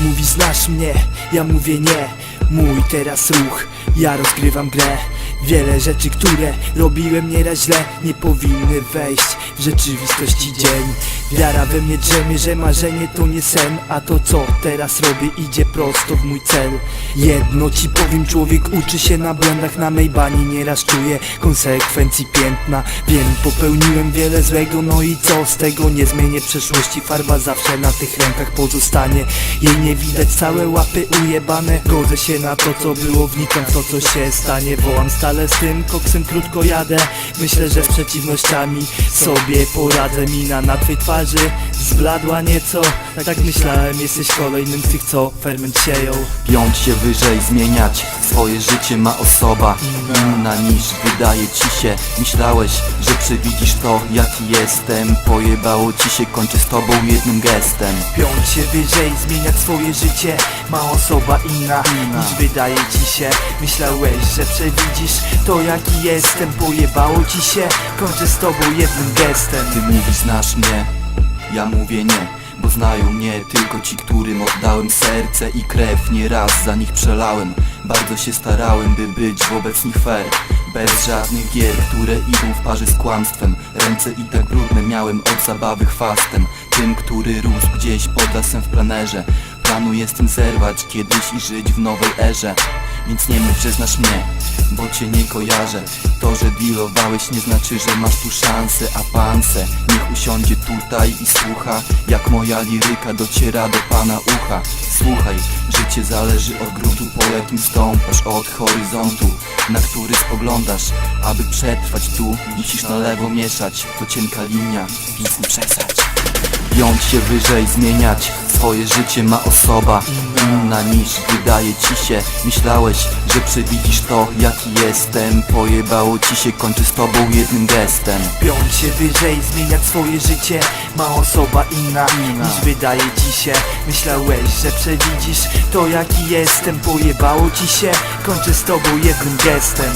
Mówi znasz mnie, ja mówię nie. Mój teraz ruch, ja rozgrywam grę Wiele rzeczy, które robiłem nieraz źle Nie powinny wejść w rzeczywistości dzień. Wiara we mnie drzemie, że marzenie to nie sen A to co teraz robię idzie prosto w mój cel. Jedno ci powiem, człowiek uczy się na błędach Na mej bani nieraz czuje konsekwencji piętna. Wiem, popełniłem wiele złego, no i co z tego? Nie zmienię przeszłości, farba zawsze na tych rękach pozostanie. Jej nie widać, całe łapy ujebane Godzę się na to, co było, wnikam w to, co się stanie. Wołam stale z tym koksem, krótko jadę. Myślę, że z przeciwnościami sobie poradzę Mina na twej twarzy zbladła nieco. Tak myślałem, jesteś kolejnym z tych, co ferment sieją. Piąć się wyżej, zmieniać swoje życie ma osoba Inna niż wydaje ci się. Myślałeś, że przewidzisz to jaki jestem. Pojebało ci się, kończę z tobą jednym gestem. Piąć się wyżej, zmieniać swoje życie Ma osoba inna, niż wydaje ci się. Myślałeś, że przewidzisz to jaki jestem. Pojebało ci się, kończę z tobą jednym gestem. Ty mówisz znasz mnie, ja mówię nie Bo znają mnie tylko ci, którym oddałem serce i krew. Nieraz za nich przelałem. Bardzo się starałem, by być wobec nich fair. Bez żadnych gier, które idą w parze z kłamstwem. Ręce i tak brudne miałem od zabawy chwastem. Tym, który rósł gdzieś pod lasem w planerze Planuję z tym zerwać kiedyś i żyć w nowej erze Więc nie mów, że znasz mnie, bo cię nie kojarzę. To, że dealowałeś nie znaczy, że masz tu szansę A panse. Niech usiądzie tutaj i słucha Jak moja liryka dociera do pana ucha. Słuchaj, życie zależy od gruntu po jakim stąpasz Od horyzontu, na który spoglądasz. Aby przetrwać tu, musisz na lewo mieszać. To cienka linia, nic nie przesać Piąć się wyżej, zmieniać swoje życie ma osoba Inna niż wydaje ci się. Myślałeś, że przewidzisz to jaki jestem. Pojebało ci się, kończę z tobą jednym gestem. Piąć się wyżej, zmieniać swoje życie Ma osoba inna, niż wydaje ci się. Myślałeś, że przewidzisz to jaki jestem. Pojebało ci się, kończę z tobą jednym gestem